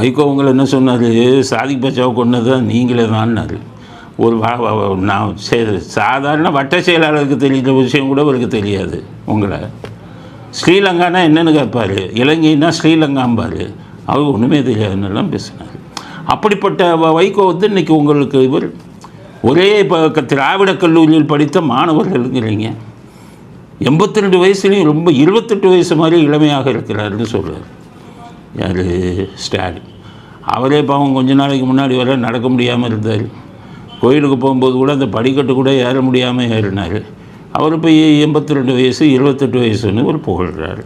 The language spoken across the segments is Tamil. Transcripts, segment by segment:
வைகோ உங்களை என்ன சொன்னார்? சாதிக் பச்சாவை கொண்டது? தான் நீங்களே தான்னாரு ஒரு வா- நான் சே- சாதாரண வட்ட செயலாளருக்கு தெரியுற விஷயம் கூட அவருக்கு தெரியாது உங்களை. ஸ்ரீலங்கானா என்னென்னு கேட்பார். இலங்கைன்னா ஸ்ரீலங்காம்பார். அவர் ஒன்றுமே தெரியாதுன்னெல்லாம் பேசினார். அப்படிப்பட்ட வ- வைகோ வந்து இன்றைக்கி உங்களுக்கு இவர் ஒரே இப்போ திராவிட கல்லூரியில் படித்த மாணவர்களுங்கிறீங்க. எண்பத்தி ரெண்டு வயசுலேயும் ரொம்ப இருபத்தெட்டு வயசு மாதிரி இளமையாக இருக்கிறாருன்னு சொல்கிறார் யார்? ஸ்டாலின். அவரே பாவம் கொஞ்ச நாளைக்கு முன்னாடி வர நடக்க முடியாமல் இருந்தார். கோயிலுக்கு போகும்போது கூட அந்த படிக்கட்டு கூட ஏற முடியாமல் ஏறினார். அவர் இப்போ எண்பத்தி ரெண்டு வயசு இருபத்தெட்டு வயசுன்னு ஒரு புகழ்கிறாரு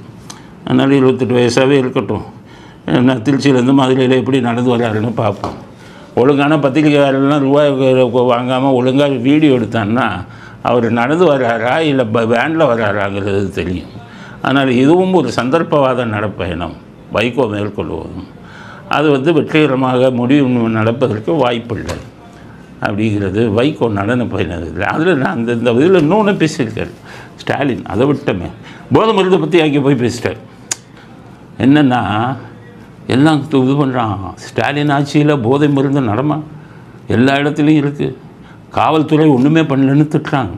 அதனால் இருபத்தெட்டு வயசாகவே இருக்கட்டும். நான் திருச்சியிலேருந்து மதுரையில் எப்படி நடந்து வர்றாருன்னு பார்ப்போம். ஒழுங்கான பத்திரிகையாளர்லாம் ரூபாய் வாங்காமல் ஒழுங்காக வீடியோ எடுத்தான்னா அவர் நடந்து வர்றாரா இல்லை ப வேனில் வர்றாராங்கிறது தெரியும். ஆனால் இதுவும் ஒரு சந்தர்ப்பவாத நடப்பயணம் வைகோ மேற்கொள்வதும் அது வந்து வெற்றிகரமாக முடிவு நடப்பதற்கு வாய்ப்பில்லை. அப்படிங்கிறது வைகோ நடன பயணம் இல்லை அதில் நான் அந்த இந்த இதில் இன்னொன்று பேசியிருக்காரு. ஸ்டாலின் அதை விட்டமே. போதை மருந்தை பற்றி அங்கே போய் பேசிட்டார். என்னென்னா எல்லாம் இது பண்ணுறான் ஸ்டாலின் ஆட்சியில் போதை மருந்து நடமா? எல்லா இடத்துலையும் இருக்குது காவல்துறை ஒன்றுமே பண்ணலன்னு திட்டுறாங்க.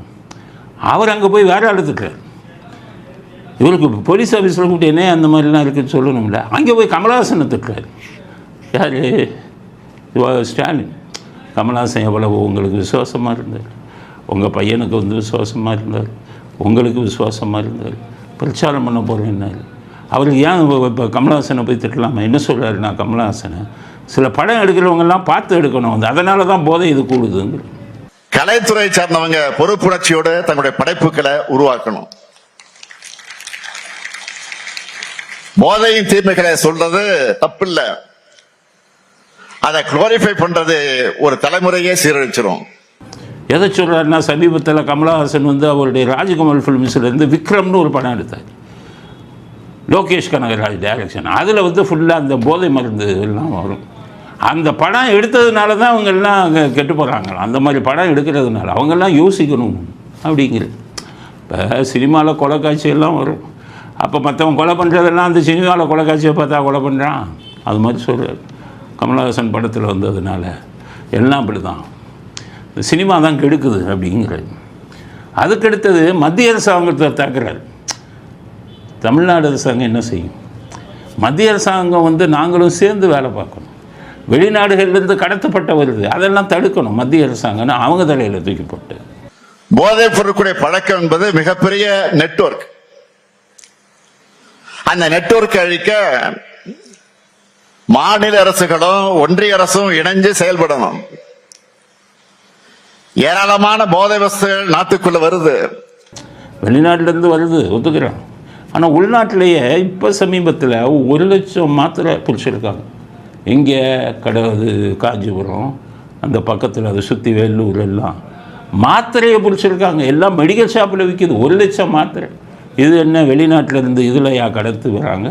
அவர் அங்கே போய் வேறு ஆளு இவருக்கு போலீஸ் ஆஃபீஸில் கூப்பிட்டு என்ன அந்த மாதிரிலாம் இருக்குன்னு சொல்லணும்ல. அங்கே போய் கமலஹாசனை திட்டுறாரு. யார் ஸ்டாலின்? கமலாசன் எவ்வளவு உங்களுக்கு விசுவாசமாக இருந்தார்? உங்கள் பையனுக்கு வந்து விசுவாசமாக இருந்தார். உங்களுக்கு விசுவாசமாக இருந்தார். பிரச்சாரம் பண்ண போகிறேன்னாரு அவருக்கு ஏன் இப்போ கமலஹாசனை போய் திட்டலாமா? என்ன சொல்கிறாரு நான் கமலஹாசனை சில படம் எடுக்கிறவங்கெல்லாம் பார்த்து எடுக்கணும். வந்து அதனால தான் போதை இது கூடுதுங்க கலைத்துறை சார்ந்தவங்க பொறுப்புணர்ச்சியோட தங்களுடைய படைப்புகளை உருவாக்கணும். போதையின் தீமைகளை சொல்றது இல்லை அதை குளோரிஃபை பண்றது ஒரு தலைமுறையே சீரழிச்சிடும் எதை சொல்கிறாருன்னா சமீபத்தில் கமலஹாசன் வந்து அவருடைய ராஜகமல் ஃபிலிம்ஸ்லேருந்து விக்ரம்னு ஒரு படம் எடுத்தார். லோகேஷ் கனகராஜ் டைரக்ஷன் அதில் வந்து ஃபுல்லாக அந்த போதை மருந்து எல்லாம் வரும். அந்த படம் எடுத்ததுனால தான் அவங்க எல்லாம் அங்கே கெட்டு போகிறாங்களா அந்த மாதிரி படம் எடுக்கிறதுனால அவங்கெல்லாம் யோசிக்கணும் அப்படிங்கிறது இப்போ சினிமாவில் கொலை எல்லாம் வரும். அப்போ மற்றவன் கொலை பண்ணுறதெல்லாம் அந்த சினிமாவில் கொலை காட்சியை பார்த்தா கொலை பண்ணுறான் அது மாதிரி சொல்கிறார் கமலஹாசன் படத்தில் வந்ததுனால எல்லாம் அப்படி தான் சினிமா தான் கெடுக்குது அப்படிங்கிறது அதுக்கடுத்தது மத்திய அரசாங்கத்தை தாக்குறாரு. தமிழ்நாடு அரசாங்கம் என்ன செய்யும்? மத்திய அரசாங்கம் வந்து நாங்களும் சேர்ந்து வேலை பார்க்கணும். வெளிநாடுகள்லேருந்து கடத்தப்பட்ட வருது. அதெல்லாம் தடுக்கணும் மத்திய அரசாங்கம்னு அவங்க தலையில் தூக்கி போட்டு. போதைப் பொருட்களுடைய பழக்கம் என்பது மிகப்பெரிய நெட்வொர்க். அந்த நெட்ஒர்க் அழிக்க மாநில அரசுகளும் ஒன்றிய அரசும் இணைஞ்சு செயல்படணும். ஏராளமான போதை வஸ்துகள் நாட்டுக்குள்ள வருது. வெளிநாட்டிலேருந்து வருது ஒத்துக்கிறேன் ஆனால் உள்நாட்டிலேயே இப்போ சமீபத்தில் ஒரு லட்சம் மாத்திரை பிடிச்சிருக்காங்க. இங்கே கடவுது காஞ்சிபுரம் அந்த பக்கத்தில் அதை சுற்றி வேலூர் எல்லாம். மாத்திரையை பிடிச்சிருக்காங்க. எல்லாம் மெடிக்கல் ஷாப்பில் விற்கிது ஒரு லட்சம் மாத்திரை. இது என்ன வெளிநாட்டிலேருந்து இதில் யா கடத்து வராங்க?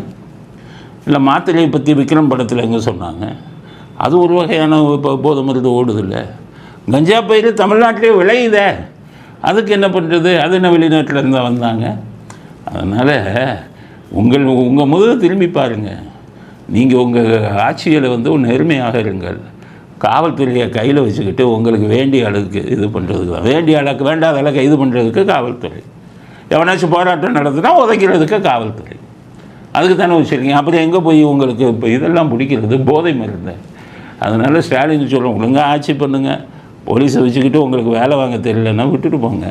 இல்லை மாத்திரையை பற்றி விக்ரம் படத்தில் எங்கே சொன்னாங்க? அது ஒரு வகையான இப்போ போதை மருந்து ஓடுதில்ல. கஞ்சா பயிர் தமிழ்நாட்டிலே விளையுதே. அதுக்கு என்ன பண்ணுறது? அது என்ன வெளிநாட்டில் இருந்தால் வந்தாங்க? அதனால் உங்கள் உங்கள் முதல் திரும்பி பாருங்கள் நீங்கள் உங்கள் ஆட்சியில் வந்து நேர்மையாக இருங்கள். காவல்துறையை கையில் வச்சுக்கிட்டு உங்களுக்கு வேண்டிய அளவுக்கு இது பண்ணுறதுக்கு தான். வேண்டிய அளவுக்கு வேண்டாத அளவுக்கு இது பண்ணுறதுக்கு காவல்துறை. எவனாச்சும் போராட்டம் நடந்துனா உதைக்கிறதுக்கு காவல்துறை. அதுக்கு தானே வச்சுருக்கீங்க. அப்புறம் எங்கே போய் உங்களுக்கு இப்போ இதெல்லாம் பிடிக்கிறது? போதை மருந்து. அதனால் ஸ்டாலின் சொல்கிறோம் ஒழுங்காக ஆட்சி பண்ணுங்கள் போலீஸை வச்சுக்கிட்டு உங்களுக்கு வேலை வாங்க தெரியலன்னா விட்டுட்டு போங்க.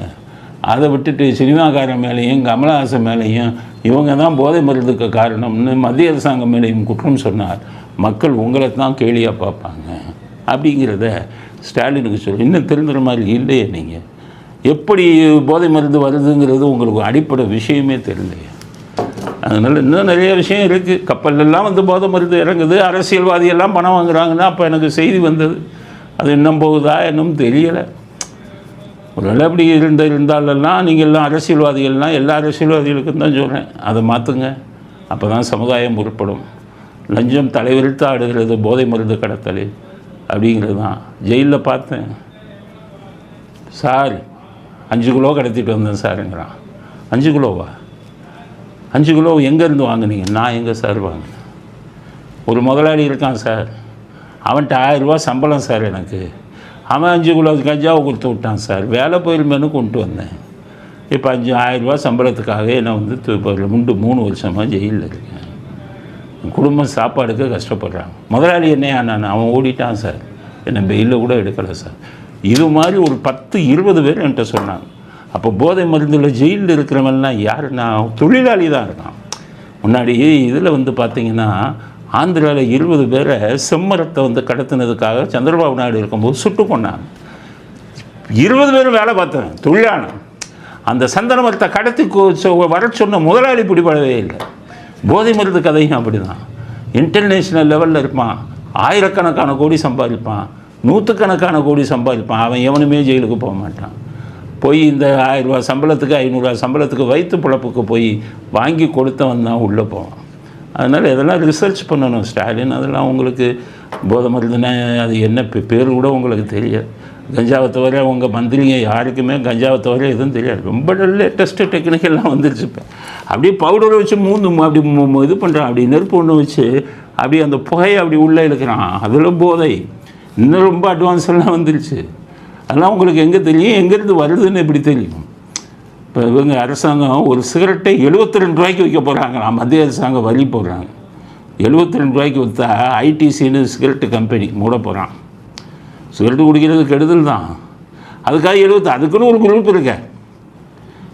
அதை விட்டுட்டு சினிமாக்காரன் மேலேயும் கமலஹாசன் மேலேயும் இவங்க தான் போதை மருந்துக்கு காரணம்னு மத்திய அரசாங்கம் மேலேயும் குற்றம் சொன்னார். மக்கள் உங்களை தான் கேலியாக பார்ப்பாங்க. அப்படிங்கிறத ஸ்டாலினுக்கு சொல்லி. இன்னும் தெரிஞ்சுற மாதிரி இல்லையே நீங்கள் எப்படி போதை மருந்து வருதுங்கிறது உங்களுக்கு அடிப்படை விஷயமே தெரியலையே. அதனால் இன்னும் நிறைய விஷயம் இருக்குது கப்பல்லெல்லாம் வந்து போதை மருந்து இறங்குது. அரசியல்வாதி எல்லாம் பணம் வாங்குறாங்கன்னா அப்போ எனக்கு செய்தி வந்தது. அது இன்னும் போகுதா இன்னும் தெரியலை. ஒரு அப்படி இருந்த இருந்தாலெல்லாம் நீங்கள் எல்லாம் அரசியல்வாதிகள்லாம் எல்லா அரசியல்வாதிகளுக்கும் தான் சொல்கிறேன் அதை மாற்றுங்க அப்போ தான் சமுதாயம் உருப்படும் லஞ்சம் தலைவிரித்து ஆடுகிறது போதை மருந்து கடத்தல் அப்படிங்கிறது தான் ஜெயிலில் பார்த்தேன். சார் அஞ்சு கிலோ கடத்திட்டு வந்தேன் சாருங்கிறான். அஞ்சு கிலோவா? அஞ்சு கிலோ எங்கேருந்து வாங்குனீங்க? நான் எங்கே சார் வாங்கினேன்? ஒரு முதலாளி இருக்கான் சார். அவன்கிட்ட ஆயிரரூபா சம்பளம் சார் எனக்கு. அவன் அஞ்சு கிலோ கஞ்சாவை கொடுத்து விட்டான் சார். வேலை போயிருமேனு கொண்டு வந்தேன். இப்போ அஞ்சு ஆயிரரூபா சம்பளத்துக்காக என்னை வந்து இப்போ முண்டு மூணு வருஷமாக ஜெயிலில் இருக்கேன். குடும்பம் சாப்பாடுக்கு கஷ்டப்படுறாங்க. முதலாளி என்னையா நான்? அவன் ஓடிட்டான் சார். என்னை பெயிலில் கூட எடுக்கலை சார். இது மாதிரி ஒரு பத்து இருபது பேர் என்கிட்ட சொன்னாங்க. அப்போ போதை மருந்தில் ஜெயிலில் இருக்கிறவன்லாம் யாருன்னா தொழிலாளி தான் இருக்கான். முன்னாடி இதில் வந்து பார்த்தீங்கன்னா ஆந்திராவில் இருபது பேரை செம்மரத்தை வந்து கடத்தினதுக்காக சந்திரபாபு நாயுடு இருக்கும்போது சுட்டு கொண்டாங்க இருபது பேரும் வேலை பார்த்தேன் தொழிலாளன் அந்த சந்தன மரத்தை கடத்தி கொ- சொ- வர சொன்ன முதலாளி பிடிபடவே இல்லை. போதை மருந்து கதையும் அப்படி தான் இன்டர்நேஷ்னல் லெவலில் இருப்பான் ஆயிரக்கணக்கான கோடி சம்பாதிப்பான் நூற்றுக்கணக்கான கோடி சம்பாதிப்பான் அவன் எவனுமே ஜெயிலுக்கு போக மாட்டான். போய் இந்த ஆயிரரூவா சம்பளத்துக்கு ஐநூறுரூவா சம்பளத்துக்கு வயிற்று பிழப்புக்கு போய் வாங்கி கொடுத்தவன் தான் உள்ளே போவான். அதனால் இதெல்லாம் ரிசர்ச் பண்ணணும். ஸ்டாலின் அதெல்லாம் உங்களுக்கு போதை மருந்துனா அது என்ன பேர் கூட உங்களுக்கு தெரியாது. கஞ்சாவை தவிர உங்கள் மந்திரிங்க யாருக்குமே கஞ்சாவை தவிர எதுவும் தெரியாது. ரொம்ப லேட்டஸ்ட்டு டெக்னிக்கெல்லாம் வந்துருச்சு இப்போ. அப்படியே பவுடரை வச்சு மூந்து மு- அப்படி மு- இது பண்ணுறான் அப்படி நெருப்பு ஒன்று வச்சு அப்படி அந்த புகையை அப்படி உள்ளே இழுக்கிறான். அதில் போதை. இன்னும் ரொம்ப அட்வான்ஸ் எல்லாம் வந்துருச்சு. அதெல்லாம் உங்களுக்கு எங்கே தெரியும்? எங்கேருந்து வருதுன்னு எப்படி தெரியும்? இப்போ இவங்க அரசாங்கம் ஒரு சிகரெட்டை 72 ரெண்டு ரூபாய்க்கு வைக்க போகிறாங்களா மத்திய அரசாங்கம் வரி போடுறாங்க. 72 ரெண்டு ரூபாய்க்கு விற்றா ஐடிசின்னு சிகரெட்டு கம்பெனி மூட போகிறான் சிகரெட்டு குடிக்கிறது கெடுதல் தான். அதுக்காக எழுபத்து அதுக்குன்னு ஒரு குரூப் இருக்க.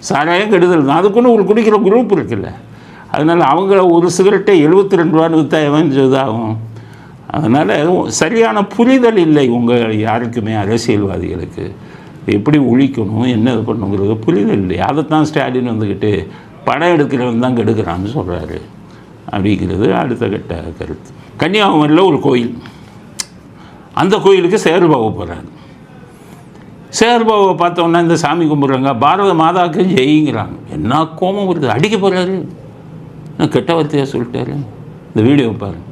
சாராயம் கெடுதல் தான். அதுக்குன்னு ஒரு குடிக்கிற குரூப் இருக்குல்ல. அதனால் அவங்கள ஒரு சிகரெட்டை 72 ரெண்டு ரூபான்னு விற்றா எவன் இதாகும்? அதனால் சரியான புரிதல் இல்லை உங்கள் யாருக்குமே அரசியல்வாதிகளுக்கு. எப்படி ஒழிக்கணும் என்ன இது பண்ணுங்கிறது புரிதல் இல்லை. அதைத்தான் ஸ்டாலின் வந்துக்கிட்டு படம் எடுக்கிறவன் தான் கெடுக்கிறான்னு சொல்கிறாரு அப்படிங்கிறது அடுத்த கட்ட கருத்து. கன்னியாகுமரியில் ஒரு கோயில். அந்த கோயிலுக்கு சேர்பாவை போகிறாங்க சேர்பாவை பார்த்தோன்னா இந்த சாமி கும்பிட்றாங்க பாரத மாதாவுக்கு ஜெயிங்கிறாங்க. என்ன கோபம் வருது? அடிக்க போகிறாரு கெட்ட வார்த்தையாக சொல்லிட்டாரு. இந்த வீடியோ பாருங்கள்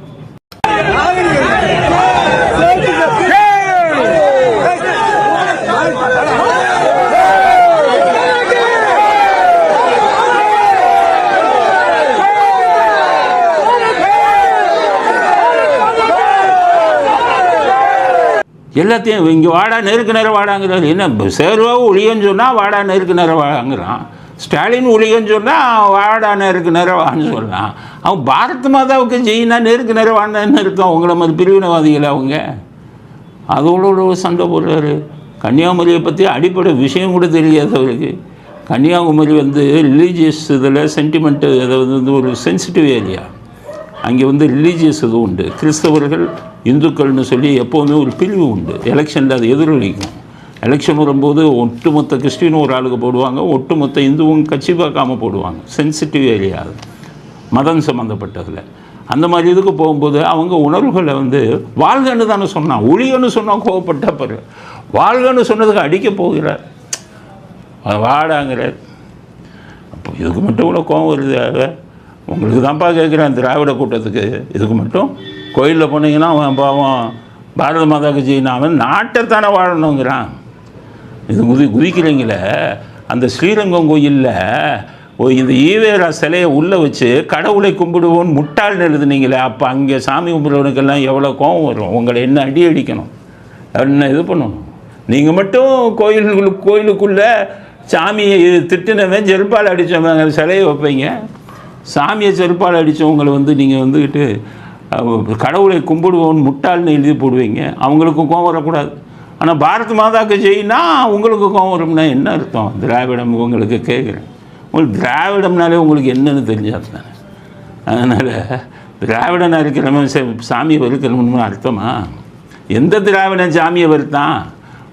எல்லாத்தையும் இங்கே வாடா நெருக்கு நேரம் வாடாங்கிறாரு. என்ன சேர்வாவும் ஒளியன்னு சொன்னால் வாடா நெருக்கு நேரம் வாங்கிறான் ஸ்டாலின் ஒளியன்னு சொன்னால் வாடா நெருக்கு நேரம் வான்னு சொல்லலாம் அவன் பாரத் மாதாவுக்கு ஜெயினா நெருக்கு நேரம் வாடினான்னு இருக்கான் அவங்கள மாதிரி பிரிவினவாதிகள் அவங்க. அதோட சண்டை போடுறாரு. கன்னியாகுமரியை பற்றி அடிப்படை விஷயம் கூட தெரியாது அவருக்கு. கன்னியாகுமரி வந்து ரிலீஜியஸ் இதில் சென்டிமெண்ட்டு அதாவது வந்து ஒரு சென்சிட்டிவ் ஏரியா அங்கே வந்து ரிலீஜியஸ் இது உண்டு. கிறிஸ்தவர்கள் இந்துக்கள்னு சொல்லி எப்போவுமே ஒரு பிரிவு உண்டு. எலெக்ஷனில் அது எதிரொலிக்கும் எலெக்ஷன் வரும்போது ஒட்டுமொத்த கிறிஸ்டினும் ஒரு ஆளுக்கு போடுவாங்க ஒட்டுமொத்த இந்துவும் கட்சி பார்க்காம போடுவாங்க. சென்சிட்டிவ் ஏரியா அது. மதம் சம்மந்தப்பட்டதில் அந்த மாதிரி இதுக்கு போகும்போது அவங்க உணர்வுகளை வந்து வாழ்கன்னு தானே சொன்னான். ஒளிகன்னு சொன்னால் கோவப்பட்ட பாரு. வாழ்கன்னு சொன்னதுக்கு அடிக்க போகிறார். வாடாங்கிறார். அப்போ இதுக்கு மட்டும் கூட கோவம் வருது ஆக. உங்களுக்கு தான்ப்பா கேட்குறேன் திராவிட கூட்டத்துக்கு. இதுக்கு மட்டும் கோயிலில் போனீங்கன்னா அவன் பாவம் பாரத மாதாக்கு ஜெயினா அவன் நாட்டைத்தானே வாழணுங்கிறான். இது குதி குதிக்கிறீங்களே அந்த ஸ்ரீரங்கம் கோயிலில் இந்த ஈவேரா சிலையை உள்ளே வச்சு கடவுளை கும்பிடுவோன்னு முட்டாள்னு எழுதுனீங்களே அப்போ அங்கே சாமி கும்பிடுறவனுக்கெல்லாம் எவ்வளோ கோவம் வரும்? உங்களை என்ன அடி அடிக்கணும்? என்ன இது பண்ணணும்? நீங்கள் மட்டும் கோயிலுக்கு கோயிலுக்குள்ளே சாமியை திட்டினவன் ஜெருப்பால் அடித்தவன் சிலையை வைப்பீங்க. சாமியை செருப்பால் அடித்தவங்களை வந்து நீங்கள் வந்துக்கிட்டு கடவுளை கும்பிடுவோன்னு முட்டாள்னு எழுதி போடுவீங்க. அவங்களுக்கும் கோவம் வரக்கூடாது. ஆனால் பாரத் மாதாக்கு ஜெயினா உங்களுக்கு கோவம் வரும்னா என்ன அர்த்தம்? திராவிடம் உங்களுக்கு கேட்குறேன். உங்களுக்கு திராவிடம்னாலே உங்களுக்கு என்னன்னு தெரிஞ்சாது தானே. அதனால் திராவிடனாக இருக்கிறவன் சாமியை வெறுக்கணும்னு அர்த்தமா? எந்த திராவிடன் சாமியை வெறுத்தான்?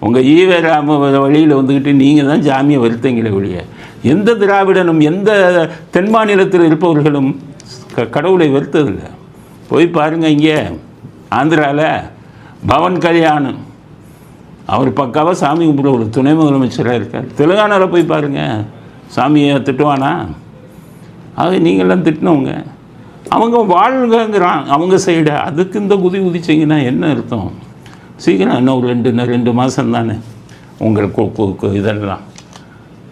உங்கள் ஈவேராம வழியில் வந்துக்கிட்டு நீங்கள் தான் சாமியை வெறுத்தீங்களே ஒழிய. எந்த திராவிடனும் எந்த தென் மாநிலத்தில் இருப்பவர்களும் க- கடவுளை வெறுத்ததில்லை. போய் பாருங்கள் இங்கே ஆந்திராவில் பவன் கல்யாணம் அவர் பக்காவாக சாமி கும்பிட்ற ஒரு துணை முதலமைச்சராக இருக்கார். தெலுங்கானாவில் போய் பாருங்கள் சாமியை திட்டுவானா? ஆக நீங்களாம் திட்டினவங்க. அவங்க வாழ்கங்கிறான் அவங்க சைடு. அதுக்கு இந்த குதி குதிச்சிங்கன்னா என்ன அர்த்தம்? சீக்கிரம் இன்னும் ஒரு ரெண்டு ரெண்டு மாதம் தானே உங்களுக்கு இதெல்லாம்.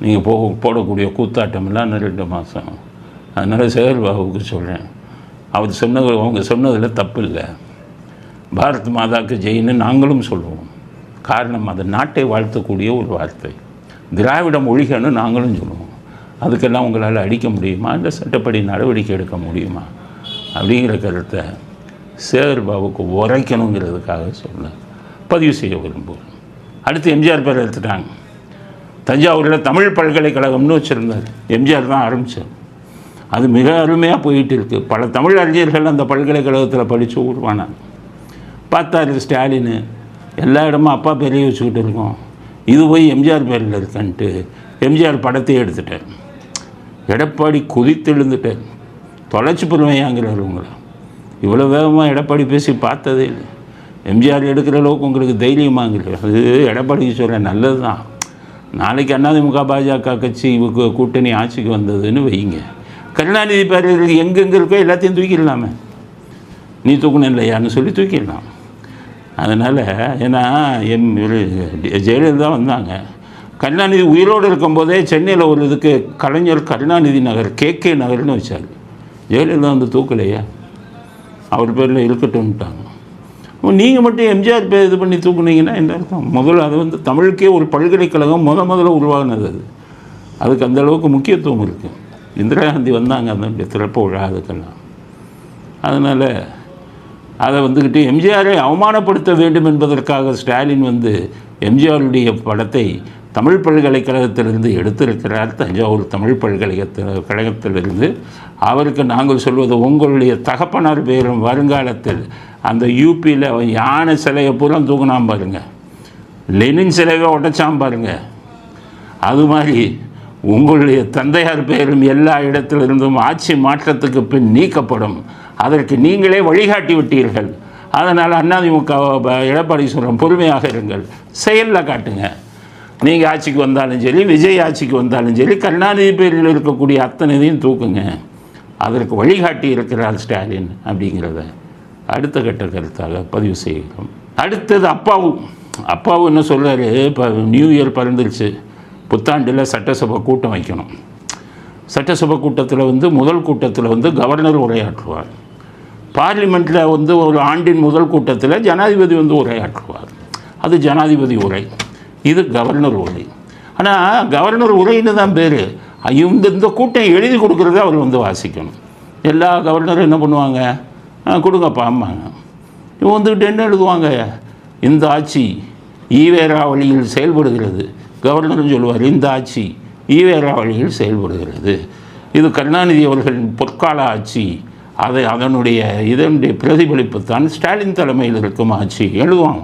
நீங்கள் போ போடக்கூடிய கூத்தாட்டமெல்லாம் ரெண்டு மாதம் அதனால் சேகர்பாபுக்கு சொல்கிறேன் அவர் சொன்னது அவங்க சொன்னதில் தப்பு இல்லை பாரத் மாதாக்கு ஜெயின்னு நாங்களும் சொல்லுவோம். காரணம் அது நாட்டை வாழ்த்தக்கூடிய ஒரு வார்த்தை. திராவிடம் ஒழிகன்னு நாங்களும் சொல்லுவோம். அதுக்கெல்லாம் உங்களால் அடிக்க முடியுமா? இல்லை சட்டப்படி நடவடிக்கை எடுக்க முடியுமா? அப்படிங்கிற கருத்தை சேகர் பாபுக்கு உரைக்கணுங்கிறதுக்காக சொல்ல பதிவு செய்ய விரும்புகிறேன். அடுத்து எம்ஜிஆர் பேர் எடுத்துட்டாங்க. தஞ்சாவூரில் தமிழ் பல்கலைக்கழகம்னு வச்சுருந்தார். எம்ஜிஆர் தான் ஆரம்பித்தார் அது மிக அருமையாக போயிட்டு இருக்குது பல தமிழ் அறிஞர்கள் அந்த பல்கலைக்கழகத்தில் படித்து உருவானாங்க. பார்த்தாரு ஸ்டாலின் எல்லா இடமும் அப்பா பெரிய வச்சுக்கிட்டு இருக்கோம். இது போய் எம்ஜிஆர் பேரில் இருக்கன்ட்டு எம்ஜிஆர் படத்தையே எடுத்துட்டார். எடப்பாடி கொதித்தெழுந்துட்டார் தொலைச்சி பெருமையாங்கிறார் உங்களை. இவ்வளோ வேகமாக எடப்பாடி பேசி பார்த்ததே இல்லை. எம்ஜிஆர் எடுக்கிற அளவுக்கு உங்களுக்கு தைரியமாங்கிறது அது எடப்பாடிக்கு சொல்கிறேன் நல்லது தான் நாளைக்கு அதிமுக பாஜக கட்சி கூட்டணி ஆட்சிக்கு வந்ததுன்னு வைங்க கருணாநிதி பேர் எங்கெங்கே இருக்கோ எல்லாத்தையும் தூக்கிடலாமே. நீ தூக்கணும் இல்லையான்னு சொல்லி தூக்கிடலாம். அதனால் ஏன்னா எம் ஜெயலலிதா வந்தாங்க. கருணாநிதி உயிரோடு இருக்கும்போதே சென்னையில் ஒரு இதுக்கு கலைஞர் கருணாநிதி நகர் கே கே நகர்னு வச்சார். ஜெயலலிதா வந்து தூக்கலையா? அவர் பேரில் இருக்கட்டும்ட்டாங்க. நீங்கள் மட்டும் எம்ஜிஆர் பேர் இது பண்ணி தூக்குனீங்கன்னா என்ன அர்த்தம்? முதல்ல அது வந்து தமிழுக்கே ஒரு பல்கலைக்கழகம் முத முதல்ல உருவாகினது அது. அதுக்கு அந்தளவுக்கு முக்கியத்துவம் இருக்குது இந்திரா காந்தி வந்தாங்க அந்த திறப்பு விழா அதுக்கெல்லாம். அதனால் அதை வந்துக்கிட்டு எம்ஜிஆரை அவமானப்படுத்த வேண்டும் என்பதற்காக ஸ்டாலின் வந்து எம்ஜிஆருடைய படத்தை தமிழ் பல்கலைக்கழகத்திலிருந்து எடுத்திருக்கிறார். தஞ்சாவூர் தமிழ் பல்கலைக்கழக கழகத்திலிருந்து. அவருக்கு நாங்கள் சொல்வது உங்களுடைய தகப்பனார் பேரும் வருங்காலத்தில் அந்த யூபியில் யானை சிலையை பூரா தூக்குனாம் பாருங்க. லெனின் சிலையை உடைச்சாம் பாருங்க. அது மாதிரி உங்களுடைய தந்தையார் பெயரும் எல்லா இடத்திலிருந்தும் ஆட்சி மாற்றத்துக்கு பின் நீக்கப்படும். அதற்கு நீங்களே வழிகாட்டி விட்டீர்கள். அதனால் அதிமுக எடப்பாடி சொல்கிறோம் பொறுமையாக இருங்கள். செயலில் காட்டுங்க. நீங்கள் ஆட்சிக்கு வந்தாலும் சரி விஜய் ஆட்சிக்கு வந்தாலும் சரி கருணாநிதி பேரில் இருக்கக்கூடிய அத்தனை இதையும் தூக்குங்க. அதற்கு வழிகாட்டி இருக்கிறார் ஸ்டாலின் அப்படிங்கிறத. அடுத்த கட்ட கருத்தாக பதிவு செய்கிறோம். அடுத்தது அப்பாவும் அப்பாவும் என்ன சொல்கிறாரு இப்போ நியூ இயர் பிறந்துருச்சு. புத்தாண்டில் சட்டசபை கூட்டம் வைக்கணும். சட்டசபை கூட்டத்தில் வந்து முதல் கூட்டத்தில் வந்து கவர்னர் உரையாற்றுவார். பார்லிமெண்ட்டில் வந்து ஒரு ஆண்டின் முதல் கூட்டத்தில் ஜனாதிபதி வந்து உரையாற்றுவார். அது ஜனாதிபதி உரை. இது கவர்னர் உரை. ஆனால் கவர்னர் உரைன்னு தான் பேர். இந்த இந்த கூட்டம் எழுதி கொடுக்குறத அவர் வந்து வாசிக்கணும். எல்லா கவர்னரும் என்ன பண்ணுவாங்க? கொடுங்கப்பா அம்மாங்க. இவன் வந்துக்கிட்டு என்ன எழுதுவாங்க? இந்த ஆட்சி ஈவேரா வழியில் செயல்படுகிறது. கவர்னரும் சொல்லுவார் இந்த ஆட்சி ஈவேரா வழியில் செயல்படுகிறது. இது கருணாநிதி அவர்களின் பொற்கால ஆட்சி. அதை அதனுடைய இதனுடைய பிரதிபலிப்பு தான் ஸ்டாலின் தலைமையில் இருக்கும் ஆட்சி எழுதுவாங்க.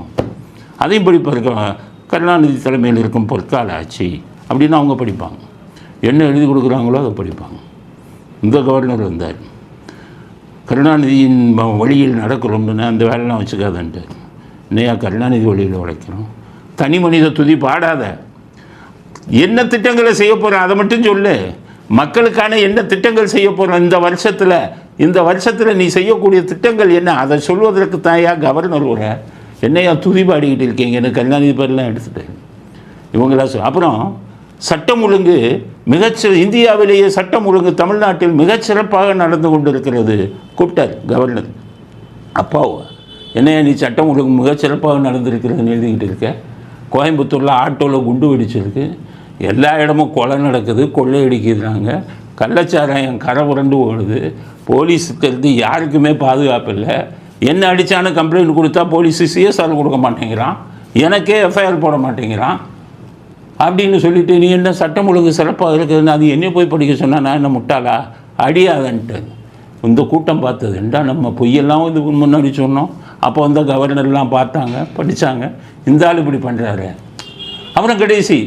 அதையும் படிப்பார் கருணாநிதி தலைமையில் இருக்கும் பொற்கால ஆட்சி அப்படின்னு அவங்க படிப்பாங்க. என்ன எழுதி கொடுக்குறாங்களோ அதை படிப்பாங்க. இந்த கவர்னர் வந்தார். கருணாநிதியின் வழியில் நடக்கிறோம்னு அந்த வேலைலாம் வச்சுக்காதன்ட்டு. இன்னையா கருணாநிதி வழியில் உழைக்கிறோம்? தனி மனித துதி பாடாத. என்ன திட்டங்களை செய்ய போகிறோம் அதை மட்டும் சொல்லு. மக்களுக்கான என்ன திட்டங்கள் செய்ய போகிறோம் இந்த வருஷத்தில் இந்த வருஷத்தில் நீ செய்யக்கூடிய திட்டங்கள் என்ன? அதை சொல்வதற்கு தாயா கவர்னர் உரை. என்னையா துதி பாடிக்கிட்டு இருக்கீங்கன்னு கருணாநிதி பேர்லாம் எடுத்துட்டேன் இவங்களா சொல் அப்புறம் சட்டம் ஒழுங்கு மிகச்சி இந்தியாவிலேயே சட்டம் ஒழுங்கு தமிழ்நாட்டில் மிகச்சிறப்பாக நடந்து கொண்டிருக்கிறது. கூப்பிட்டார் கவர்னர். அப்பாவோ என்னையா நீ சட்டம் ஒழுங்கு மிகச்சிறப்பாக நடந்திருக்கிறதுன்னு எழுதிக்கிட்டு இருக்க? கோயம்புத்தூரில் ஆட்டோவில் குண்டு வெடிச்சிருக்கு. எல்லா இடமும் கொலை நடக்குது கொள்ளையடிக்கிறாங்க கள்ளச்சாராயம் கரை உரண்டு ஓடுது. போலீஸுக்கு இருந்து யாருக்குமே பாதுகாப்பு இல்லை. என்ன அடித்தானு கம்ப்ளைண்ட் கொடுத்தா போலீஸு சிஎஸ்ஆர் கொடுக்க மாட்டேங்கிறான். எனக்கே எஃப்ஐஆர் போட மாட்டேங்கிறான். அப்படின்னு சொல்லிட்டு நீ என்ன சட்டம் ஒழுங்கு சிறப்பாக இருக்குதுன்னு அது என்ன போய் படிக்க சொன்னா நான் என்ன முட்டாளா? அடியாதன்ட்டு. இந்த கூட்டம் பார்த்தது ஏண்டா நம்ம பொய்யெல்லாம் இதுக்கு முன்னாடி சொன்னோம். அப்போ வந்து கவர்னர்லாம் பார்த்தாங்க படித்தாங்க இந்த ஆள் இப்படி பண்ணுறாரு அப்புறம் கடைசி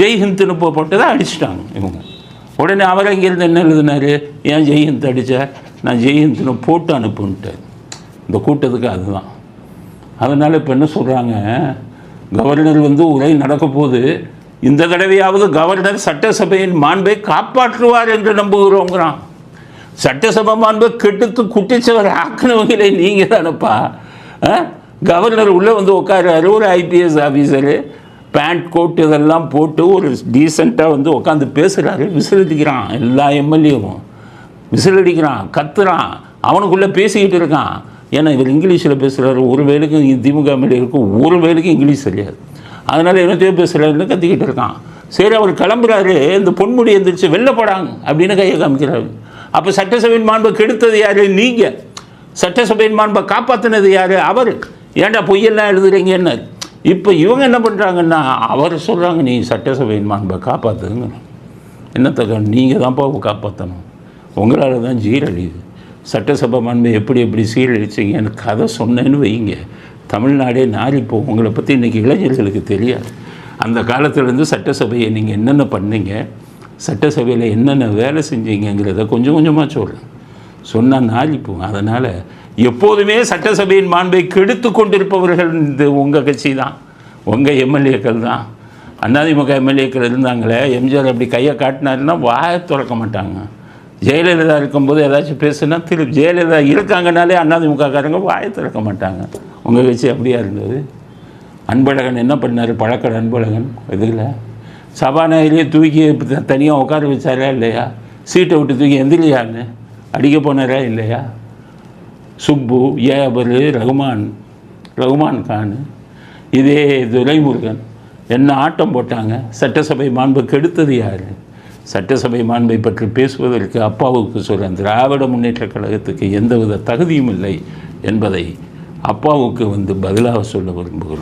ஜெய்ஹிந்த்னு போட்டதை அடிச்சிட்டாங்க இவங்க. உடனே அவர் இங்கேருந்து என்ன எழுதினார்? ஏன் ஜெய்ஹிந்த் அடித்த நான் ஜெய்ஹிந்த்னு போட்டு அனுப்புன்ட்டு. இந்த கூட்டத்துக்கு அதுதான். அதனால் இப்போ என்ன சொல்கிறாங்க கவர்னர் வந்து உரை நடக்க போது இந்த தடவையாவது கவர்னர் சட்டசபையின் மாண்பை காப்பாற்றுவார் என்று நம்புகிறோங்கிறான். சட்டசபை மாண்பை கெடுத்து குட்டிச்சவர் ஆக்கினவங்களே நீங்கள் தானப்பா ஆ? கவர்னர் உள்ளே வந்து உட்காருறாரு ஒரு ஐபிஎஸ் ஆஃபீஸரு பேண்ட் கோட் இதெல்லாம் போட்டு ஒரு டீசெண்டாக வந்து உட்காந்து பேசுகிறாரு விசிலடிக்கிறான் எல்லா எம்எல்ஏவும். விசிலடிக்கிறான் கத்துறான். அவனுக்குள்ளே பேசிக்கிட்டு இருக்கான். ஏன்னா இவர் இங்கிலீஷில் பேசுகிறாரு ஒரு வேலைக்கும் திமுக எம்எல்ஏருக்கும் ஒரு வேலைக்கும் இங்கிலீஷ் தெரியாது. அதனால் என்னத்தையோ பேசுகிறாருன்னு கத்திக்கிட்டு இருக்கான். சரி அவர் கிளம்புறாரு. இந்த பொன்முடி எந்திரிச்சு வெளில போடாங்க அப்படின்னு கையை காமிக்கிறாரு. அப்போ சட்டசபையின் மாண்பை கெடுத்தது யார்? நீங்கள் சட்டசபையின் மாண்பை காப்பாற்றினது யார்? அவர். ஏன்டா பொய்யெல்லாம் எழுதுறீங்கன்னு. இப்போ இவங்க என்ன பண்ணுறாங்கன்னா அவர் சொல்கிறாங்க நீ சட்டசபையின் மாண்பை காப்பாற்றுங்க என்னத்தக்க நீங்கள் தான்ப்பா காப்பாற்றணும் உங்களால் தான் ஜீரழியுது. சட்டசபை மாண்பை எப்படி எப்படி சீரழிச்சிங்கன்னு கதை சொன்னேன்னு வைங்க. தமிழ்நாடே நாரிப்போ உங்களை பற்றி இன்றைக்கி இளைஞர்களுக்கு தெரியாது. அந்த காலத்துலேருந்து சட்டசபையை நீங்கள் என்னென்ன பண்ணீங்க? சட்டசபையில் என்னென்ன வேலை செஞ்சீங்கிறத கொஞ்சம் கொஞ்சமாக சொல்கிறேன் சொன்னால் நாளிப்போம் அதனால் எப்போதுமே சட்டசபையின் மாண்பை கெடுத்து கொண்டிருப்பவர்கள் இந்த உங்கள் கட்சி தான் உங்கள் எம்எல்ஏக்கள் தான். அண்ணாதிமுக எம்எல்ஏக்கள் இருந்தாங்களே எம்ஜிஆர் அப்படி கையை காட்டினாருன்னா வாயை திறக்க மாட்டாங்க. ஜெயலலிதா இருக்கும்போது ஏதாச்சும் பேசுனா திரு ஜெயலலிதா இருக்காங்கனாலே அதிமுககாரங்க வாயை திறக்க மாட்டாங்க. உங்கள் கட்சி அப்படியா இருந்தது? அன்பழகன் என்ன பண்ணார்? பழக்கடை அன்பழகன் இதில் சபாநாயகரையே தூக்கி தனியாக உட்கார வச்சாரா இல்லையா? சீட்டை விட்டு தூக்கி எந்திரியான்னு அடிக்க போனாரா இல்லையா? சுப்பு ஏபர் ரகுமான் ரகுமான் கான் இதே துரைமுருகன். என்ன ஆட்டம் போட்டாங்க? சட்டசபை மாண்பு கெடுத்தது யார்? சட்டசபை மாண்பை பற்றி பேசுவதற்கு அப்பாவுக்கு சொல்கிறேன் திராவிட முன்னேற்றக் கழகத்துக்கு எந்தவித தகுதியும் இல்லை என்பதை அப்பாவுக்கு வந்து பதிலாக சொல்ல விரும்புகிறோம்.